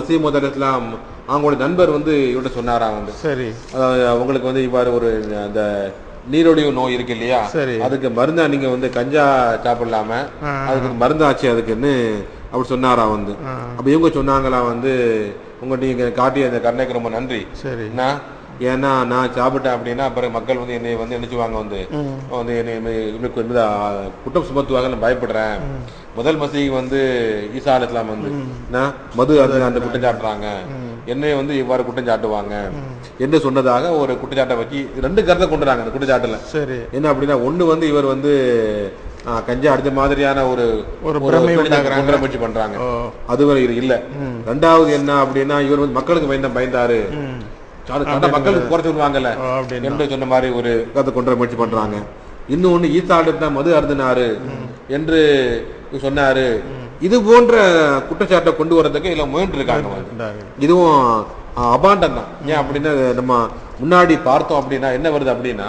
மசீமது அலி இஸ்லாம் அவங்களுடைய நண்பர் வந்து இவர்கிட்ட சொன்னாராம் வந்து? சரி. அதாவது உங்களுக்கு வந்து இவ்வாறு ஒரு அந்த நீரோடிவு நோய் இருக்கு இல்லையா? சரி. அதுக்கு மருந்தா நீங்க வந்து கஞ்சா சாப்பிடலாம. அதுக்கு மருந்தாச்சு அதுக்குன்னு அப்படி சொன்னாராம் வந்து. அப்ப இவங்க சொன்னாங்களா வந்து உங்க நீங்க காட்டிய அந்த கருணைக்கு ரொம்ப நன்றி. சரி. ஏன்னா நான் சாப்பிட்டேன் அப்படின்னா அப்புறம் மக்கள் வந்து என்னை வந்து நினைச்சுவாங்க வந்து. வந்து என்னை குற்றம் சுமத்துவாங்க நான் பயப்படுறேன். முதல் மசீஹ் வந்து ஈசா அலி இஸ்லாம் வந்து என்ன? மது அந்த அந்த குற்றம் சாட்டுறாங்க. என்னை வந்து இவ்வாறு குற்றம் சாட்டுவாங்க. என்று சொன்னதாக ஒரு குற்றச்சாட்டை வச்சு ரெண்டு கருத்தை கொண்டுறாங்க அந்த குற்றச்சாட்டுல சரி. என்ன அப்படின்னா ஒண்ணு வந்து இவர் வந்து கஞ்சா அடிச்ச மாதிரியான ஒரு ஒரு முயற்சி பண்றாங்க. அதுவரை இல்ல. ரெண்டாவது என்ன அப்படின்னா இவர் வந்து மக்களுக்கு பயந்த பயந்தாரு. அது மக்களுக்கு குறைச்சு விடுவாங்கல்ல. ஓ அப்படின்னு. என்று சொன்ன மாதிரி ஒரு கதை கொண்டு முயற்சி பண்றாங்க. இன்னொன்னு தான் மது அருந்தினாரு என்று சொன்னாரு. இது போன்ற குற்றச்சாட்டை கொண்டு வரதுக்கு இதுல முயன்று இருக்காங்க. இதுவும் அபாண்டம் தான். ஏன் அப்படின்னா நம்ம முன்னாடி பார்த்தோம் அப்படின்னா என்ன வருது அப்படின்னா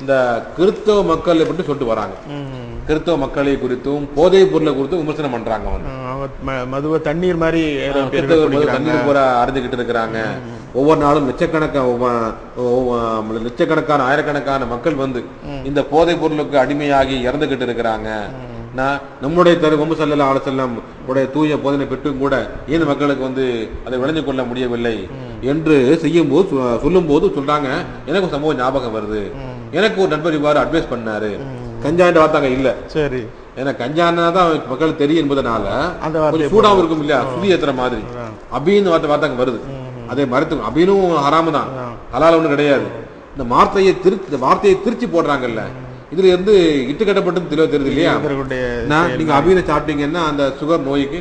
இந்த கிறிஸ்தவ மக்களை பற்றி சொல்லிட்டு வராங்க. கிறிஸ்தவ மக்களை குறித்தும் போதைப் பொருளை குறித்தும் விமர்சனம் பண்றாங்க அவங்க மதுவை தண்ணீர் மாதிரி. தண்ணீர் பூரா அறிஞ்சுக்கிட்டு இருக்கிறாங்க. ஒவ்வொரு நாளும் லட்சக்கணக்கான லட்சக்கணக்கான ஆயிரக்கணக்கான மக்கள் வந்து இந்த போதைப் பொருளுக்கு அடிமையாகி இறந்துகிட்டு இருக்கிறாங்க. நான் நம்முடைய தரு முகமது சல்லா அலுவலம் உடைய தூய போதனை பெற்றும் கூட ஏன் மக்களுக்கு வந்து அதை விளைஞ்சு கொள்ள முடியவில்லை? என்று செய்யும் போது சொல்லும் போது சொல்றாங்க எனக்கு ஒரு சம்பவம் ஞாபகம் வருது. எனக்கு ஒரு நண்பர் இவ்வாறு அட்வைஸ் பண்ணாரு. கஞ்சாண்ட வார்த்தாங்க இல்ல. சரி. ஏன்னா கஞ்சானா தான் மக்களுக்கு தெரியும் என்பதனால கொஞ்சம் சூடாவும் இருக்கும் இல்லையா? சுதி ஏத்துற மாதிரி. அபின்னு வார்த்தை வார்த்தை அங்க வருது அதே மறுத்து அபினும் ஹராம தான் ஹலால் ஒண்ணும் கிடையாது. இந்த வார்த்தையை திரு இந்த வார்த்தையை திருச்சி போடுறாங்கல்ல. இதுல இருந்து இட்டு கட்டப்பட்டு தெளிவா தெரியுது இல்லையா? நான் நீங்க அபினை சாப்பிட்டீங்கன்னா அந்த சுகர் நோய்க்கு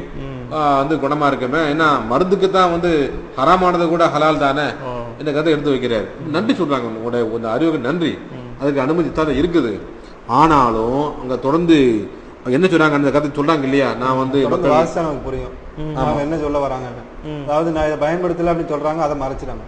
வந்து குணமா இருக்குமே. ஏன்னா மருந்துக்கு தான் வந்து ஹராமானது கூட ஹலால் தானே. இந்த கதை எடுத்து வைக்கிறாரு. நன்றி சொல்றாங்க உங்களுடைய இந்த அறிவுக்கு நன்றி. அதுக்கு அனுமதி தான் இருக்குது. ஆனாலும் அங்க தொடர்ந்து என்ன சொல்றாங்க அந்த கதை சொல்றாங்க இல்லையா? நான் வந்து வாசிச்சா நமக்கு புரியும். அவங்க என்ன சொல்ல வராங்கன்னு அதாவது நான் இதை பயன்படுத்தல அப்படின்னு சொல்றாங்க அதை மறைச்சிடாங்க.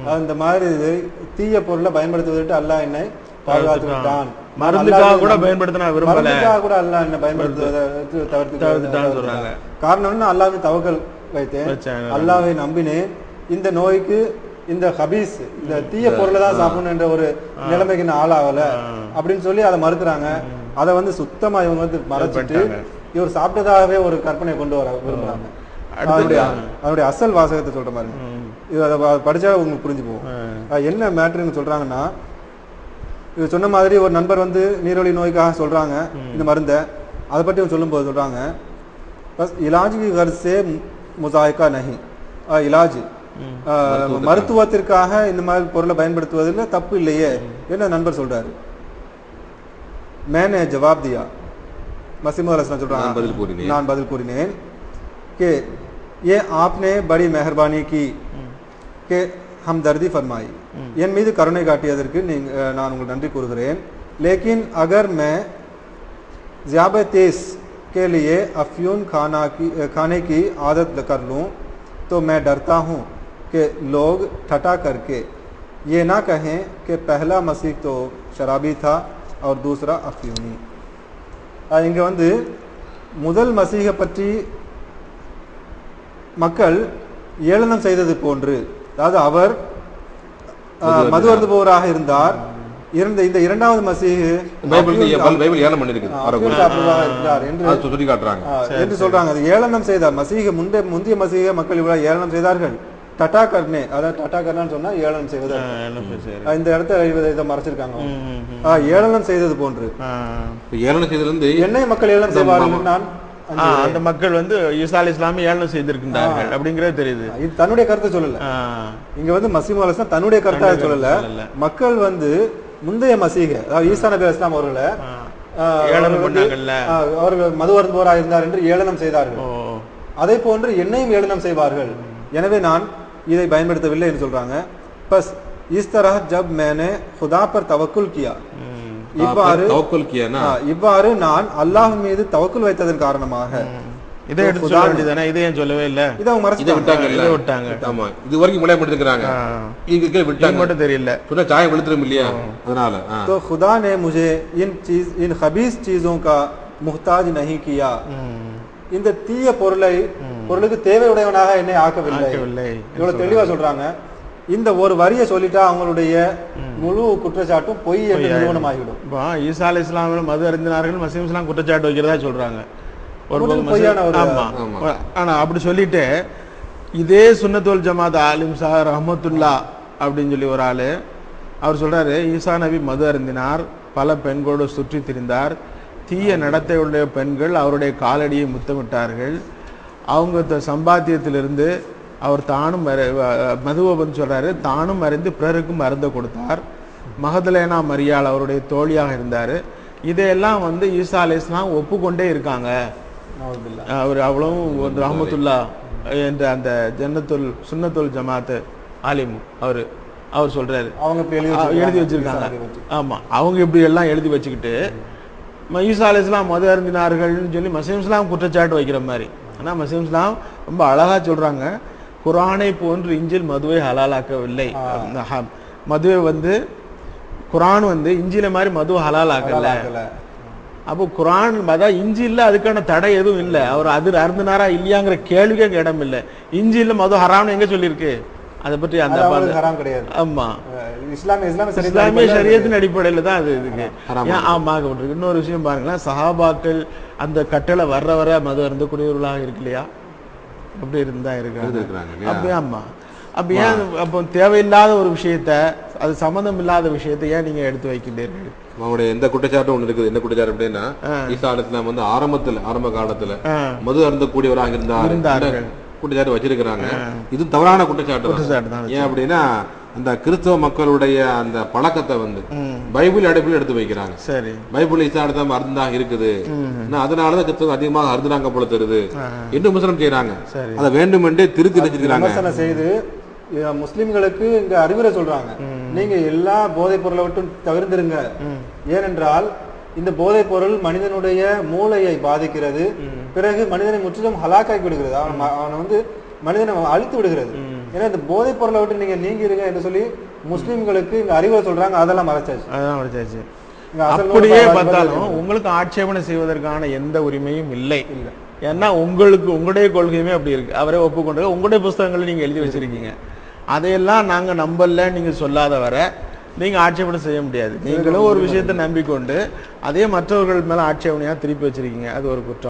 அதாவது இந்த மாதிரி இது தீய பொருளை பயன்படுத்துவதற்கு அல்லாஹ் என்னை பாதுகாத்து விட்டான் மருந்துக்காக கூட நம்பி- பயன்படுத்த நான் விரும்பல. கூட அல்லாஹ் என்ன பயன்படுத்துவதை தவிர்த்து தவிர்த்துட்டான்னு சொல்றாங்க. காரணம் என்ன அல்லாஹ் தவக்கல் வைத்தேன். அல்லாஹ்வை நம்பினேன். இந்த நோய்க்கு இந்த ஹபீஸ் இந்த தீய பொருளை தான் சாப்பிடணும் என்ற ஒரு நிலைமைக்கு நான் ஆளாகல. அப்படின்னு சொல்லி அதை மறுக்கிறாங்க. அதை வந்து சுத்தமா இவங்க வந்து மறைச்சிட்டு இவர் சாப்பிட்டதாகவே ஒரு கற்பனை கொண்டு வர விரும்புறாங்க. அதனுடைய அசல் வாசகத்தை சொல்ற மாதிரி. இது அதை படிச்சா உங்களுக்கு புரிஞ்சு போகும் என்ன மேட்ருன்னு சொல்றாங்கன்னா இது சொன்ன மாதிரி ஒரு நண்பர் வந்து நீரோழி நோய்க்காக சொல்றாங்க. இந்த மருந்தை. அதை பற்றி சொல்லும்போது சொல்றாங்க. பஸ் இலாஜ் கி கர் சே முசாய்க்கா நஹி இலாஜ். மருத்துவத்திற்காக இந்த மாதிரி பொருளை பயன்படுத்துவதில் தப்பு இல்லையே என்ன நண்பர் சொல்றாரு मैंने जवाब दिया मसीम சொல்றாங்க நான் பதில் கூறினேன். நான் பதில் கூறினேன் कि ये आपने बड़ी मेहरबानी की कि हमदर्दी फरमाई என் மீது கருணை காட்டியதற்கு நீங்க அஹ், நான் உங்களுக்கு நன்றி கூறுகிறேன் लेकिन अगर मैं ज़्याबतेस के लिए अफ्यून खाना की अ, खाने की आदत कर लूं तो मैं डरता हूं कि लोग ठटा करके ये ना कहें कि पहला मसीह तो शराबी था और दूसरा अफ्यूनी அஹ் இங்க வந்து முதல் மசீகை பற்றி மக்கள் ஏளனம் செய்தது போன்று அதாவது அவர் அஹ், மது அருந்துபவராக இருந்தார் இருந்த இந்த இரண்டாவது மசீகு பைபிள் பைபிள் பைபிள் ஏலம் பண்ணிருக்குது அஹ், வரக்கூடிய. அஃபியூன் சாப்பிடுவதாக இருக்கிறார் என்று அது சொல்லி காட்டுறாங்க அஹ், என்று சொல்றாங்க அது ஏளனம் செய்தார் மசீக முந்தைய முந்தைய மசீக மக்கள் இவ்வளவு ஏளனம் செய்தார்கள் டட்டா கர்னே அதாவது டட்டா கர்னான்னு சொன்னா ஏளனம் செய்வது இந்த இடத்துல இதை மறைச்சிருக்காங்க. ஏளனம் செய்தது போன்று. ஏளனம் இருந்து என்னை மக்கள் ஏளனம் செய்வார்கள் நான்? அந்த மக்கள் வந்து ஈசா அலி இஸ்லாமி ஏளனம் செய்திருக்கின்றார்கள் அப்படிங்கிறது தெரியுது. இது தன்னுடைய கருத்தை சொல்லல. இங்க வந்து மசீம் அலிஸ்லாம் தன்னுடைய கருத்தாக சொல்லல. சொல்லல. மக்கள் வந்து முந்தைய மசீக அதாவது ஈசா நபி அலிஸ்லாம் அவர்களை அவர்கள் மது இருந்தார் என்று ஏளனம் செய்தார்கள். அதே போன்று என்னையும் ஏளனம் செய்வார்கள். எனவே நான் இதை பயன்படுத்தவில்லை என்று சொல்றாங்க பஸ் इस तरह जब मैंने खुदा पर तवक्कुल किया ம். இவ்வாறு தவக்கல் கியானா ஆ, இவ்வாறு நான் அல்லாஹ் மீது தவக்குல் வைத்ததன் காரணமாக இதை எடுத்து சொல்ல வேண்டியதானே இதை ஏன் சொல்லவே இல்ல இதை அவங்க இதை மறைச்சிட்டாங்க விட்டாங்கல்ல இதை விட்டாங்க. ஆமா இது வரைக்கும் முளைய எடுத்துக்கிறாங்க ஆ. இங்க கீழே இது விட்டாங்க மட்டும் தெரியல சொன்னா சாயம் வெளுத்துரும் இல்லையா அதனால ஆ. तो खुदा ने मुझे इन चीज इन खबीस चीजों का मुहताज नहीं किया ம். இந்த தீய பொருளை பொருளுக்கு தேவையுடையவனாக என்னை ஆக்கவில்லை. இவ்வளவு தெளிவா சொல்றாங்க. இந்த ஒரு வரியை சொல்லிட்டா அவங்களுடைய முழு குற்றச்சாட்டும் பொய் என்று நிறுவனம் ஆகிவிடும் இப்போ ஈசா அலி இஸ்லாமில் மது அறிந்தினார்கள் மசீம் இஸ்லாம் குற்றச்சாட்டு வைக்கிறதா சொல்றாங்க. ஒரு பொய்யான ஆமா. ஆனா அப்படி சொல்லிட்டு இதே சுன்னத்துல் ஜமாத் ஆலிம் சா ரஹமத்துல்லா அப்படின்னு சொல்லி ஒரு ஆளு அவர் சொல்றாரு ஈசா நபி மது அருந்தினார் பல பெண்களோடு சுற்றி திரிந்தார் தீய நடத்தையுடைய பெண்கள் அவருடைய காலடியை முத்தமிட்டார்கள். அவங்க சம்பாத்தியத்திலிருந்து அவர் தானும் மற- வ- மதுவை வந்து சொல்றாரு தானும் அறிந்து பிறருக்கும் மருந்த கொடுத்தார். மகதலேனா மரியாள் அவருடைய தோழியாக இருந்தார். இதையெல்லாம் வந்து ஈசா அலி இஸ்லாம் ஒப்புக்கொண்டே இருக்காங்க. அவர் அவ்வளவும் ஒரு ரஹமத்துல்லா என்ற அந்த ஜன்னத்துல் சுன்னத்துல் ஜமாத் ஆலிம் அவர் அவர் சொல்றாரு. அவங்க எழுதி வச்சிருக்காங்க. வச்சிருக்காங்க. ஈசா நபி பற்றி. ஆமா. அவங்க இப்படி எல்லாம் எழுதி வச்சுக்கிட்டு ஈசா அலி இஸ்லாம் மது அருந்தினார்கள்னு சொல்லி மசீம் இஸ்லாம் குற்றச்சாட்டு வைக்கிற மாதிரி. ஆனா மசீம் இஸ்லாம் ரொம்ப அழகா சொல்றாங்க குரானை போன்று இஞ்சில் மதுவை ஹலாலாக்கவில்லை. மதுவை வந்து குரான் வந்து இஞ்சில மாதிரி மதுவை ஹலாலாக்கல. அப்போ குரான் அதான் இஞ்சி இல்ல அதுக்கான தடை எதுவும் இல்ல. அவர் அது அருந்தினாரா இல்லையாங்கிற கேள்விக்கே இடம் இல்ல. இஞ்சி இல்ல மது ஹராம்னு எங்க சொல்லியிருக்கு? அதை பற்றி அந்த ஹராம் கிடையாது. ஆமா. இஸ்லாமிய இஸ்லாமிய சரியத்தின் அடிப்படையில தான் அது ஹராம் ஏன் ஆமா இன்னொரு விஷயம் பாருங்களேன் சஹாபாக்கள் அந்த கட்டளை வர்ற வர மது அருந்தக்கூடியவர்களாக இருக்கு இல்லையா அப்படி இருந்தா இருக்காங்க. இருந்திருக்கிறாங்க இல்லையா? அப்படி ஆமா. அப்ப ஏன் அப்போ தேவையில்லாத ஒரு விஷயத்த அது சம்மந்தம் இல்லாத விஷயத்தை ஏன் நீங்க எடுத்து வைக்கின்றீர்கள்? அவங்களுடைய எந்த குற்றச்சாட்டும் ஒண்ணு இருக்குது. என்ன குற்றச்சாட்டு அப்படின்னா ஈசா அலிஸ்லாம் வந்து ஆரம்பத்துல ஆரம்ப காலத்துல. மது அருந்தக்கூடியவராக இருந்தார். குற்றச்சாட்டு வச்சிருக்கிறாங்க? இது தவறான குற்றச்சாட்டு. குற்றச்சாட்டு தான் ஏன் அப்படின்னா அந்த கிறிஸ்தவ மக்களுடைய அந்த பழக்கத்தை வந்து பைபிள் அடிப்பில் எடுத்து வைக்கிறாங்க. சரி. பைபிள் ஈசா அலிஸ்லாம் அருந்தாக இருக்குது. அதனாலதான் கிறிஸ்தவம் அதிகமாக அருந்துறாங்க போல தருது என்று முஸ்லிம் செய்யறாங்க. அதை வேண்டுமென்றே திருத்தி விமர்சனம் செய்து முஸ்லிம்களுக்கு இங்க அறிவுரை சொல்றாங்க. நீங்க எல்லா போதைப் பொருளை விட்டு தவிர்ந்துருங்க. ஏனென்றால் இந்த போதைப் பொருள் மனிதனுடைய மூளையை பாதிக்கிறது. பிறகு மனிதனை முற்றிலும் ஹலாக்காக்கி விடுகிறது. அவன் அவனை வந்து மனிதனை அழித்து விடுகிறது. ஏன்னா இந்த போதைப் பொருளை விட்டு நீங்க நீங்கிருங்க என்று சொல்லி முஸ்லிம்களுக்கு இங்க அறிவுரை சொல்றாங்க. அதெல்லாம் மறைச்சாச்சு. அசல் நூல் அப்படியே பார்த்தாலும் உங்களுக்கு ஆட்சேபனை செய்வதற்கான எந்த உரிமையும் இல்லை. ஏன்னா உங்களுக்கு உங்களுடைய கொள்கையுமே அப்படி இருக்கு. அவரே ஒப்புக்கொண்டு உங்களுடைய புஸ்தகங்களை நீங்க எழுதி வச்சிருக்கீங்க. அதையெல்லாம் நாங்க நம்பல நீங்க சொல்லாத வர நீங்க ஆட்சேபனை செய்ய முடியாது. நீங்களும் ஒரு விஷயத்தை நம்பிக்கொண்டு அதே மற்றவர்கள் மேல ஆட்சேபனையா திருப்பி வச்சிருக்கீங்க. அது ஒரு குற்றம்.